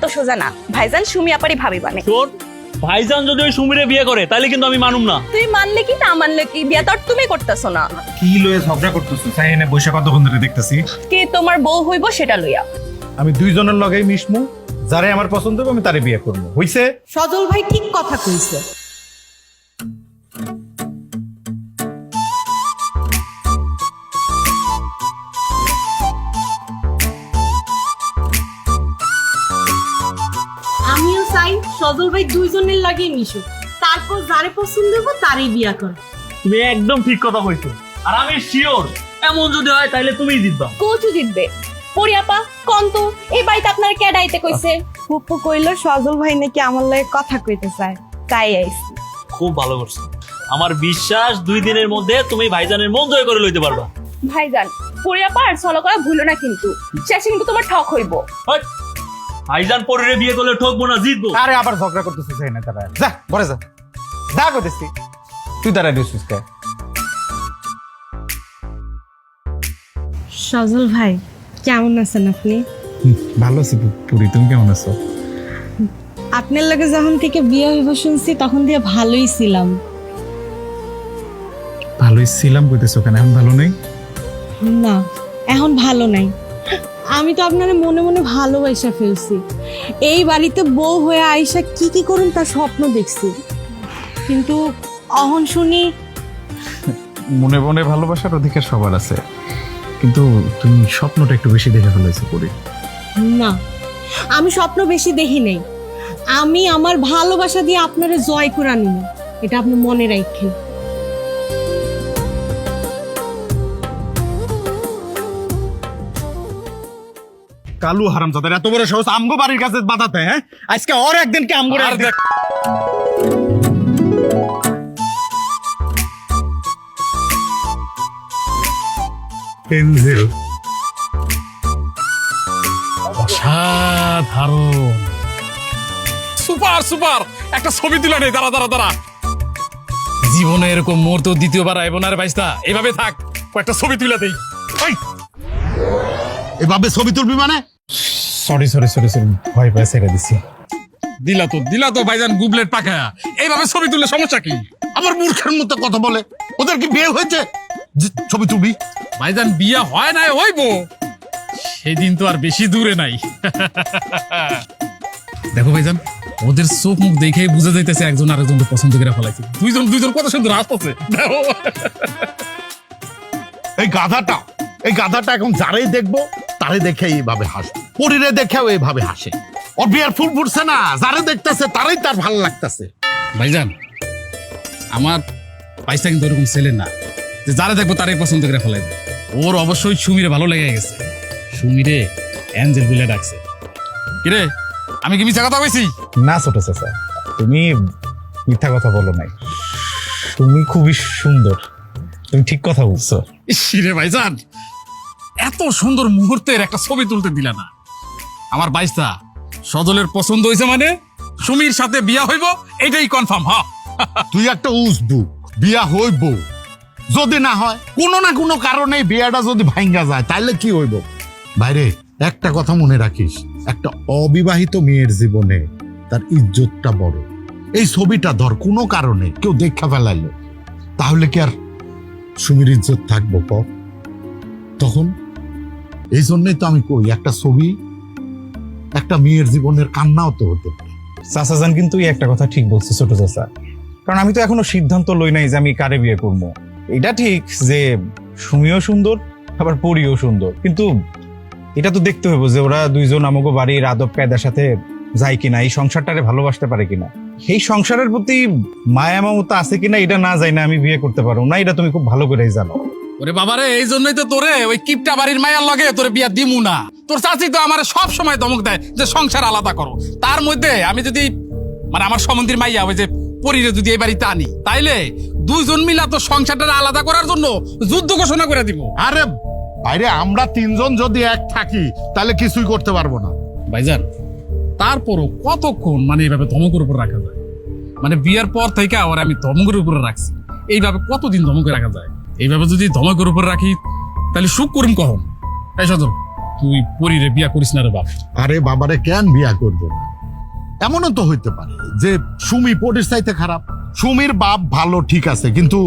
এত সোজা না। ভাইজান সুমি আপারি ভাবি বানে তোর ভাইজান যদি ওই সুমিরে বিয়ে করে তাহলে কিন্তু আমি মানুম না। তুই মানলে কি না মানলে কি? বিয়ে তো আর তুমি করতেছো না। কি লয়ে ঝগড়া করতেছো? তাই এনে বৈশাখ কতক্ষণ ধরে দেখতেছি। কে তোমার বউ হইব সেটা লইয়া। আমি দুইজনের লগেই মিশমু। যারে আমার পছন্দ হবে আমি তারে বিয়ে করব হইছে? সজল ভাই ঠিক কথা কইছে। ভাই দুইজনের লাগে মিশুক। তারপর যারে পছন্দ হব তারই বিয়া কর। তুমি একদম ঠিক কথা কইছো। আর আমি শিওর এমন যদি হয় তাহলে তুমিই জিতবা। কোচু জিতবে? পরিয়াপা কন্ত এই বাড়িতে আপনার ক্যাডাইতে কইছে? ফুপু কইল সজল ভাই নাকি আমার লাগে কথা কইতে চায়। তাই আইছি। খুব ভালো করছ। আমার বিশ্বাস দুই দিনের মধ্যে তুমি ভাইজানের মন জয় করে লইতে পারবা। ভাইজান পরিয়াপা আর সলো করা ভুলো না কিন্তু। শেষে কিন্তু তোমার ঠক হইব। হাট! ভাইজান পরে বিয়ে করলে ঠকবো না জিতবো। আরে আবার ঝগড়া করতেছিস তারা যা ঘরে যা। যা করতেছি। তুই কে? সজল ভাই কেমন আছেন আপনি? ভালো আছি পুরি তুমি কেমন আছো? আপনার লাগে যখন থেকে বিয়ে হইব শুনছি তখন দিয়ে ভালোই ছিলাম। ভালোই ছিলাম কইতেছো কেন? এখন ভালো নেই? না এখন ভালো নাই। আমি তো আপনার মনে মনে ভালোবাসা ফেলছি। এই বাড়িতে বউ হয়ে আয়সা কি কি করুন তার স্বপ্ন দেখছি। কিন্তু অহন শুনি মনে মনে ভালোবাসার অধিকার সবার আছে। কিন্তু তুমি স্বপ্নটা একটু বেশি দেখে ফেলেছো পুরি। না আমি স্বপ্ন বেশি দেখি নেই। আমি আমার ভালোবাসা দিয়ে আপনারে জয় করে এটা আপনি মনে রাখেন। কালু হারাম জাদার এত বড় সাহস আমগো বাড়ির কাছে বাধাতে হ্যাঁ? আজকে ওর একদিন কে আমগো আর দেখ। এনজেল অসাধারণ। Super super. একটা ছবি তুলে নেই দাঁড়া দাঁড়া দাঁড়া। জীবনে এরকম মুহূর্ত দ্বিতীয়বার আইব না রে বাইস্তা এভাবে থাক কয়েকটা ছবি তুলে দেই। এভাবে ছবি তুলবি মানে? সরি সরি সরি সরি ভয় পায় ছেড়ে দিছি। দিলা তো দিলা তো ভাইজান গুবলেট পাকা এইভাবে ছবি তুললে সমস্যা কি? আবার মূর্খের মতো কথা বলে। ওদের কি বিয়ে হয়েছে? যে ছবি তুলবি। ভাইজান বিয়া হয় নাই হইব। সেদিন তো আর বেশি দূরে নাই। দেখো ভাইজান ওদের চোখ মুখ দেখে বুঝে যাইতেছে একজন আরেকজনকে পছন্দ করে ফেলাইছে। দুইজন দুইজন কত সুন্দর হাসতেছে দেখো। এই গাধাটা এই গাধাটা এখন যারাই দেখব তারে দেখে এইভাবে হাসবে পরিরে দেখেও এইভাবে হাসে। ওর বিয়ার ফুল ফুটছে না যারে দেখতেছে তারাই তার ভালো লাগতেছে। ভাইজান আমার পয়সা কিন্তু ওরকম ছেলে না যে যারা দেখব তারাই পছন্দ করে ফেলাই ওর অবশ্যই সুমিরে ভালো লেগে গেছে। সুমিরে অ্যাঞ্জেল বলে ডাকছে। কিরে আমি কি মিথ্যা কথা কইছি? না ছোট চাচা তুমি মিথ্যা কথা বলো নাই। তুমি খুবই সুন্দর। তুমি ঠিক কথা বলছো। ইরে ভাইজান এত সুন্দর মুহূর্তের একটা ছবি তুলতে দিলে না। আমার বাইসটা সজলের পছন্দ হয়েছে মানে সুমির সাথে বিয়া হইব, এটাই কনফার্ম হ। তুই একটা উসবু বিয়া হইব। যদি না হয়, কোনো না কোনো কারণে বিয়াটা যদি ভাঙ্গা যায় তাহলে কি হইব? বাইরে একটা কথা মনে রাখিস, একটা অবিবাহিত মেয়ের জীবনে তার ইজ্জতটা বড়। এই ছবিটা ধর কোনো কারণে কেউ দেখা ফেলাইলো। তাহলে কি আর সুমির ইজ্জত থাকব ক তখন এই জন্যই তো আমি কই, একটা ছবি, একটা মেয়ের জীবনের কান্নাও তো হতে পারে। চাচা যান কিন্তু এই একটা কথা ঠিক বলছে ছোট চাচা। কারণ আমি তো এখনও সিদ্ধান্ত লই নাই যে আমি কারে বিয়ে করব। এটা ঠিক যে সুমিও সুন্দর, আবার পরিও সুন্দর। কিন্তু এটা তো দেখতে হবে যে ওরা দুইজন আমাকে বাড়ির আদব কায়দার সাথে যায় কিনা, এই সংসারটারে ভালোবাসতে পারে কিনা। এই সংসারের প্রতি মায়া মমতা আছে কিনা, এটা না যায় না আমি বিয়ে করতে পারব না। এটা তুমি খুব ভালো করেই জানো। ওরে বাবারে এই জন্যই তো তোরে ওই কিপটা বাড়ির মায়ের লগে তোরে বিয়া দিমু না। তোর চাচি তো আমার সব সময় ধমক দেয় যে সংসার আলাদা করো। তার মধ্যে আমি যদি মানে আমার সম্বন্ধীর মাইয়া ওই যে পরিরে যদি এই বাড়িতে আনি তাইলে দুইজন মিলা তো সংসারটা আলাদা করার জন্য যুদ্ধ ঘোষণা করে দিব। আরে বাইরে আমরা তিনজন যদি এক থাকি তাহলে কিছুই করতে পারব না। ভাইজান তারপরও কতক্ষণ মানে এইভাবে ধমকের উপর রাখা যায়? মানে বিয়ের পর থেকে আবার আমি ধমকের উপরে রাখছি। এইভাবে কতদিন ধমকে রাখা যায়? এইভাবে যদি ধমকের উপর রাখি তাহলে সুখ করুম কখন? এই সদর তুই পরিরে বিয়া করিস না রে বাপ। আরে বাবারে কেন বিয়া করব না? এমনও তো হইতে পারে যে সুমি পরির চাইতে খারাপ। সুমির বাপ ভালো ঠিক আছে কিন্তু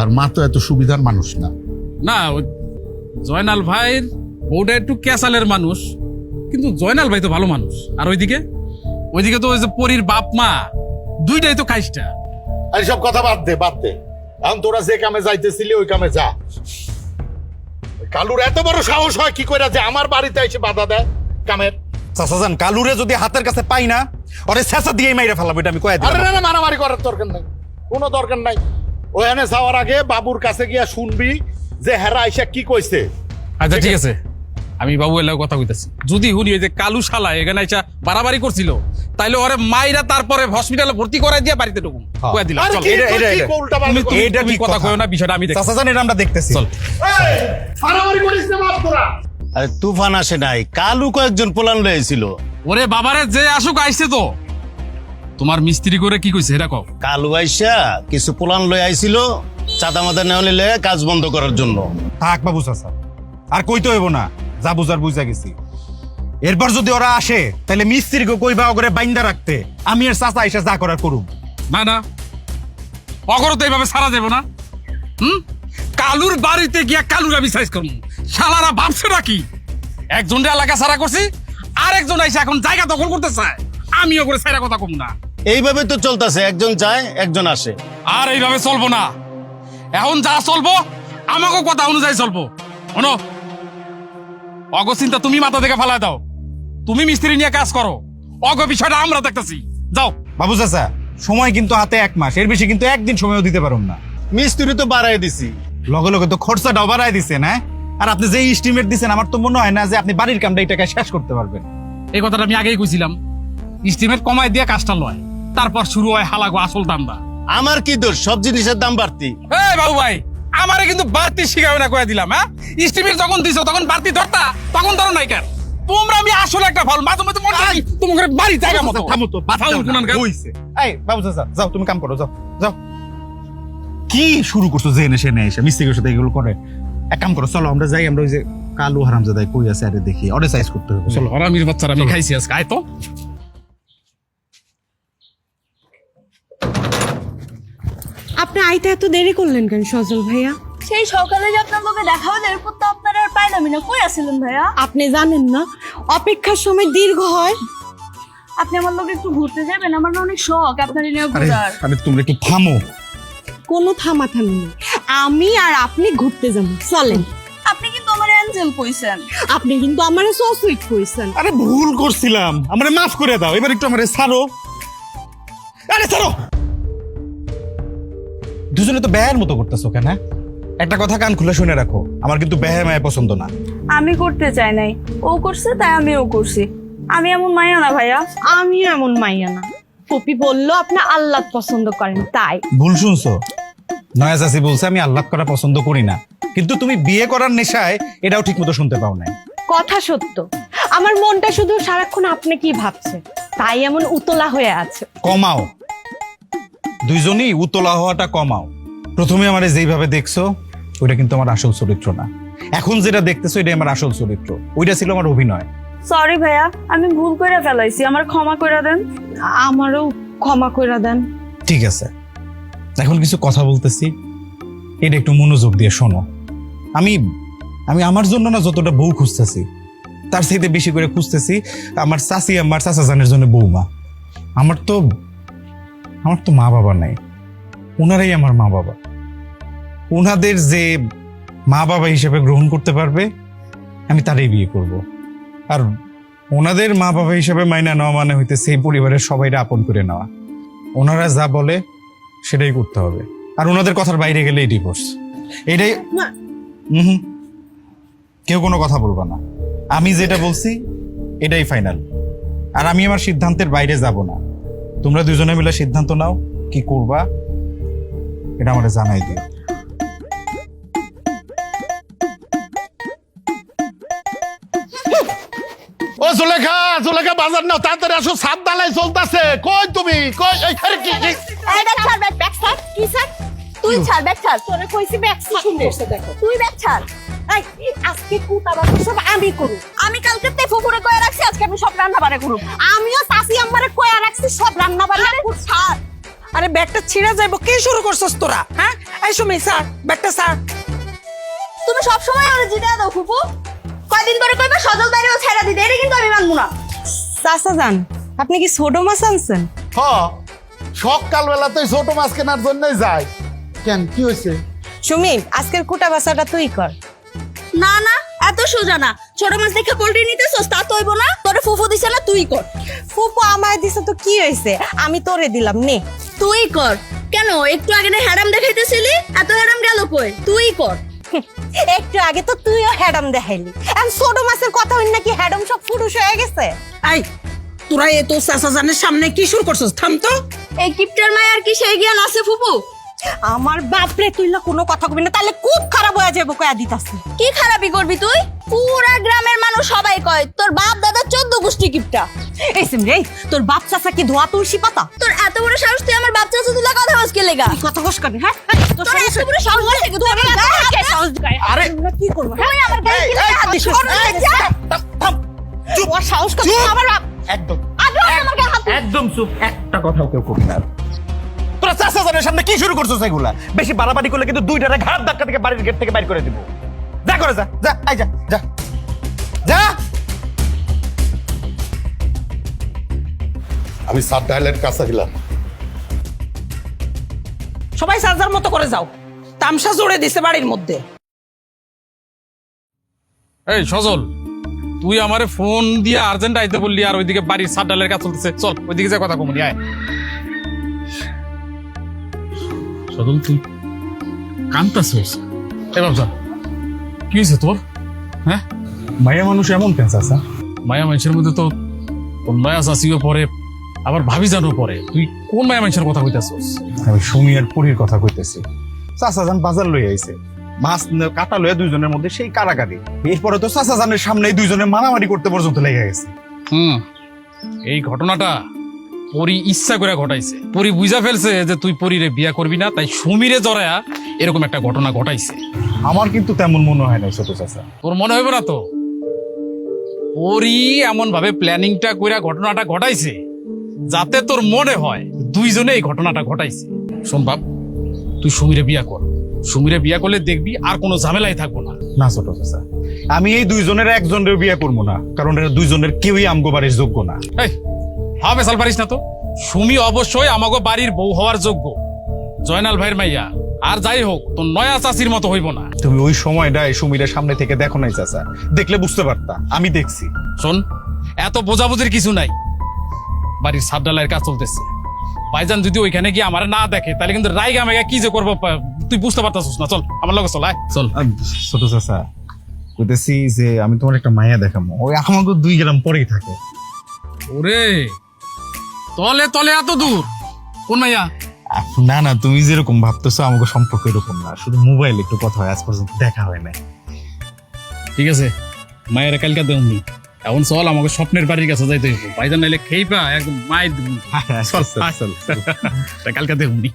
আর মা তো এত সুবিধার মানুষ না। না জয়নাল ভাইয়ের বউটা একটু ক্যাসালের মানুষ কিন্তু জয়নাল ভাই তো ভালো মানুষ। আর ওইদিকে? ওইদিকে তো ওই যে পরির বাপ মা দুইটাই তো খাইসটা আর সব কথা বাদ দে বাদ দে। এখন তোরা যে কামে যাইতেছিলি ওই কামে যা। কালুর এত বড় সাহস হয় কি করে যে আমার বাড়িতে এসে বাধা দেয় কামের? চাচাজান কালুরে যদি হাতের কাছে পাই না ওরে শেষা দিয়ে মাইরে ফেলাবো এটা আমি কয়ে আরে না মারামারি করার দরকার নাই। কোনো দরকার নাই। ওখানে যাওয়ার আগে বাবুর কাছে গিয়া শুনবি যে হেরা আইসা কি কইছে। আচ্ছা ঠিক আছে। আমি বাবু এলাও কথা কইতাছি। যদি হুনি ওই যে কালু শালা এখানে আইসা বাড়াবাড়ি করছিল তাইলে ওরে মাইরা তারপরে হসপিটালে ভর্তি করাই দিয়ে বাড়িতে ঢুকুম। হ্যাঁ। কয়ে দিলাম চল। এটা- এটা- কি এটা। ঠিক কথা। কইও না বিষয়টা আমি দেখছি চাচাজান এটা আমরা দেখতেছি। চল। মারামারি করিস না বাপ তোরা আরে তুফান আসে নাই। কালু কয়েকজন পোলান লয়েছিল ওরে বাবারে যে আসুক আইছে তো। তোমার মিস্ত্রি করে কি কইছে এটা কও। কালু আইসা কিছু পোলান লয়ে আইছিল চাঁদা মাদা নেওয়া নিলে কাজ বন্ধ করার জন্য। থাক বাবু চাচা আর কইতে হইব না। যা বুঝার বুঝা গেছি। এরপর যদি ওরা আসে তাহলে মিস্ত্রিকে কইবা করে বাইন্দা রাখতে। আমি আর চাচা এসে যা করার করুম। না না। অগরত এইভাবে সারা যাব না। হুম? কালুর বাড়িতে গিয়া কালুর আমি সাইজ করব শালারা ভাবছে নাকি? একজন এলাকা সারা করছি আর একজন আইসা এখন জায়গা দখল করতে চায় আমিও করে সাইরা কথা কম না। এইভাবে তো চলতেছে একজন যায় একজন আসে। আর এইভাবে চলবো না। এখন যা চলবো আমাকেও কথা অনুযায়ী চলবো। শোনো অগ চিন্তা তুমি মাথা থেকে ফালাই দাও। তুমি মিস্ত্রি নিয়ে কাজ করো। অগ বিষয়টা আমরা দেখতেছি। যাও। বাবু চাচা সময় কিন্তু হাতে এক মাস এর বেশি কিন্তু একদিন সময়ও দিতে পারুম না। মিস্ত্রি তো বাড়াই দিছি। লগে লগে তো খরচাটাও বাড়াই দিচ্ছেন হ্যাঁ? আর আপনি যে ইস্টিমেট দিচ্ছেন আমার তো মনে হয় না যে আপনি বাড়ির কামটা এই টাকায় শেষ করতে পারবেন। এই কথাটা আমি আগেই কইছিলাম। ইস্টিমেট কমায় দিয়ে কাজটা লয়। তারপর শুরু হয় হালাগো আসল দান্দা আমার কি দোষ? সব জিনিসের দাম বাড়তি। এই বাবু ভাই আমারে কিন্তু বাড়তি শিখাবে না কয়ে দিলাম হ্যাঁ? স্টিমেট যখন দিছো তখন বাড়তি ধরতা তখন ধরো নাই কেন? তোমরা আমি আসলে একটা ফল মাঝে মাঝে মনে হয় তোমার বাড়ি জায়গা মতো। থামো তো ফাউল দাও না, হইছে। এই বাবু চাচা যাও তুমি কাম করো যাও যাও। কি শুরু করছ যে এনে সে এনে এসে মিস্ত্রির সাথে এগুলো করে? এক কাম করো চলো আমরা যাই আমরা ওই যে কালু হারামজাদাই কই আছে আরে দেখি অরে সাইজ করতে হবে। চলো হরামির বাচ্চারা আমি খাইছি আজকে আয় তো। আপনি আইতে এত দেরি করলেন কেন সজল ভাইয়া? সেই সকালে যে আপনার লোকে দেখা হলো এরপর তো আপনারা আর পাইলামই না কই আসছিলেন ভাইয়া? আপনি জানেন না অপেক্ষার সময় দীর্ঘ হয়। আপনি আমার লোকে একটু ঘুরতে যাবেন আমার না অনেক শখ আপনার নিয়ে ঘোরার। আরে তোমরা একটু থামো। কোনো থামাথামি নেই। আমি আর আপনি ঘুরতে যাব চলেন। আপনি কিন্তু আমার অ্যাঞ্জেল কইছেন। আপনি কিন্তু আমারে সো সুইট কইছেন। আরে ভুল করছিলাম। আমারে মাফ করে দাও এবার একটু আমারে ছাড়ো। আরে ছাড়ো! দুজনে তো ব্যয়ের মতো করতেছো কেন হ্যাঁ? একটা কথা কান খুলে শুনে রাখো আমার কিন্তু ব্যয় মায় পছন্দ না। আমি করতে চাই নাই। ও করছে তাই আমিও করছি। আমি এমন মাইয়া না ভাইয়া? আমি এমন মাইয়া না। পপি বলল আপনি আল্লাহ পছন্দ করেন তাই। ভুল শুনছো? নয়া চাষি বলছে আমি আল্লাহ করা পছন্দ করি না। কিন্তু তুমি বিয়ে করার নেশায় এটাও ঠিক মতো শুনতে পাও নাই। কথা সত্য। আমার মনটা শুধু সারাক্ষণ আপনি কি ভাবছে তাই এমন উতলা হয়ে আছে। কমাও। দুইজনই উতলা হওয়াটা কমাও। প্রথমে আমারে যেইভাবে দেখছ ওইটা কিন্তু আমার আসল চরিত্র না। এখন যেটা দেখতেছো এটাই আমার আসল চরিত্র। ওইটা ছিল আমার অভিনয়। সরি ভাইয়া আমি ভুল করে ফেলাইছি আমার ক্ষমা করে দেন। আমারও ক্ষমা করে দেন। ঠিক আছে। এখন কিছু কথা বলতেছি। এটা একটু মনোযোগ দিয়ে শোনো। আমি আমি আমার জন্য না যতটা বউ খুঁজতেছি তার সাথে বেশি করে খুঁজতেছি আমার চাচি আমার চাচা জানের জন্য বৌমা আমার তো আমার তো মা বাবা নাই। ওনারাই আমার মা বাবা ওনাদের যে মা বাবা হিসেবে গ্রহণ করতে পারবে আমি তারই বিয়ে করব। আর ওনাদের মা বাবা হিসেবে মাইনা নেওয়া মানে হইতে সেই পরিবারের সবাইরা আপন করে নেওয়া। ওনারা যা বলে সেটাই করতে হবে। আর ওনাদের কথার বাইরে গেলেই ডিভোর্স এটাই। হুম কেউ কোনো কথা বলবা না। আমি যেটা বলছি এটাই ফাইনাল আর আমি আমার সিদ্ধান্তের বাইরে যাব না। তোমরা দুজনে মিলে সিদ্ধান্ত নাও কি করবা এটা আমাকে জানাই দিও। ও জুলেখা জুলেখা বাজার নাও তাড়াতাড়ি আসো সাত দালাই চলতেছে। কই তুমি? কই এই আরে কি? কি? ছাড় ব্যাগ ছাড়। ছাড় তুই ছাড় ব্যাগ ছাড়। তোরে কইছি ব্যাগ দেখো তুই ব্যাগ ছাড়। এই, আজকে কুটা বাসা সব আমি করু। আমি কালকে তে ফুফুরে কয়ে রাখছি আজকে আমি সব রান্না বাড়ে করব আমিও চাষি আমারে কয়া রাখছি সব রান্না বান্না ছাড়। আরে ব্যাগটা ছিঁড়ে যাইব কে শুরু করছস তোরা হ্যাঁ? এই সুমি স্যার ব্যাগটা স্যার তুমি সব সময় আমার জিতে দাও ফুফু। কয়দিন পরে কইবা সজল দাঁড়িয়েও ছেড়া দিতে এটা কিন্তু আমি মানবো না। চাচা যান আপনি কি ছোট মাছ আনছেন? হ সকালবেলা তো ছোট মাছ কেনার জন্যই যায় কেন কি হয়েছে সুমি আজকের কুটা বাসাটা তুই কর। না না এত সোজা না। ছোট মাছ দেখে পোল্ট্রি নিতেছস তা তৈব না। তোরে ফুফু দিছে না তুই কর। ফুপু আমায় দিছে তো কি হয়েছে আমি তোরে দিলাম নে। তুই কর। কেন একটু আগে না হ্যারাম দেখাইতেছিলি এত হ্যারাম গেল কই? তুই কর। একটু আগে তো তুইও হ্যাডম দেখাইলি। এখন ছোট মাছের কথা হইন নাকি হ্যাডম সব ফুরুষ হয়ে গেছে? এই তোরা এ তো চাচা জানের সামনে কি শুরু করছস? থাম তো। এই কিপটার মায়ের কি সেই জ্ঞান আছে ফুফু? আমার বাপরে তুই না কোনো কথা কবি না। তাহলে খুব খারাপ হয়ে যাব কয়া দিতাছি। কি খারাপই করবি তুই? পুরা গ্রামের মানুষ সবাই কয় তোর বাপ দাদা চোদ্দ গোষ্ঠী কিপটা। এই সিমরে এই, তোর বাপ চাচা কি ধোয়া তুলসী পাতা? তোর এত বড় সাহস তুই আমার বাপ চাচা তুলা কথা বসকে লেগা? তুই কথা হ্যাঁ? এই, তোর তোর এত বড় সাহস আছে তুই আমার গায়ে সাহস দেখায়। আরে কি করব? তুই আমার গায়ে কি হাত এই, দিস? শোন, এই, যা। ওর সাহস কত? আমার বাপ একদম। আগে আমার গায়ে হাত দিস। একদম চুপ। একটা কথাও কেউ করবি না। তোরা চাষা জানের সামনে কি শুরু করছ সেগুলা বেশি বাড়াবাড়ি করলে কিন্তু দুইটারে ঘাট ধাক্কা থেকে বাড়ির গেট থেকে বাইর করে দিব। যা করে যা যা আই যা যা। যা। আমি সাত ডাইলের কাছে গেলাম। সবাই সাজার মতো করে যাও। তামসা জোড়ে দিছে বাড়ির মধ্যে। এই সজল তুই আমারে ফোন দিয়ে আর্জেন্ট আইতে বললি আর ওইদিকে বাড়ির সাত ডালের কাজ চলতেছে। চল ওইদিকে যে কথা কমনি আয়। সজল তুই কান্তাছিস এ বাবজা কি হয়েছে তোর? হ্যাঁ? মায়া মানুষ এমন কেন চাষা মায়া মানুষের মধ্যে তো নয়া চাষিও পরে আবার ভাবি জানো পরে। তুই কোন মায়া মানুষের কথা কইতাছিস? আমি সুমি আর পুরীর কথা কইতেছি। চাষা যান বাজার লই আইছে। মাছ কাটা লয়ে দুইজনের মধ্যে সেই কারাকারি এরপরে তো চাষা জানের সামনে দুইজনে মারামারি করতে পর্যন্ত লেগে গেছে। হুম। এই ঘটনাটা পরি ইচ্ছা করে ঘটাইছে। পরি বুঝা ফেলছে যে তুই পরিরে বিয়া করবি না তাই সুমিরে জড়ায়া এরকম একটা ঘটনা ঘটাইছে। আমার কিন্তু তেমন মনে হয় না ছোট চাষা তোর মনে হইব না তো? পরি এমন ভাবে প্ল্যানিংটা কইরা ঘটনাটা ঘটাইছে যাতে তোর মনে হয় দুইজনে এই ঘটনাটা ঘটাইছে। বাপ তুই সুমিরে বিয়া কর। সুমিরে বিয়া করলে দেখবি আর কোনো ঝামেলাই থাকব না। না ছোট চাষা আমি এই দুইজনের একজনের বিয়া করব না কারণ এরা দুইজনের কেউই আমগো বাড়ির যোগ্য না। এই হবে সাল পারিস না তো। সুমি অবশ্যই আমাকে বাড়ির বউ হওয়ার যোগ্য। জয়নাল ভাইয়ের মাইয়া আর যাই হোক তোর নয়া চাষির মতো হইব না। তুমি ওই সময়টায় সুমিরের সামনে থেকে দেখো নাই চাচা। দেখলে বুঝতে পারতা আমি দেখছি। শোন এত বোঝাবুঝির কিছু নাই। বাড়ির সাবডালাইয়ের কাজ চলতেছে। ভাইজান যদি ওইখানে গিয়ে আমার না দেখে তাহলে কিন্তু রাইগা মেগা কি যে করব তুই বুঝতে পারতাছিস না। চল আমার লগে চল আয়। চল। ছোট চাচা কইতেছি যে আমি তোমার একটা মায়া দেখাবো ওই আমাকে দুই গ্রাম পরেই থাকে। ওরে তলে তলে এত দূর। কোন মাইয়া না না তুমি যেরকম ভাবতেছো আমাকে সম্পর্ক এরকম না। শুধু মোবাইল একটু কথা হয় আজ পর্যন্ত দেখা হয় না ঠিক আছে। মায়ের কালকে দেউনি এখন চল আমাকে স্বপ্নের বাড়ির কাছে যাইতে হইব। ভাইজান নাইলে খেইপা একদম মায়ের চল চল, কালকা কালকে দেউনি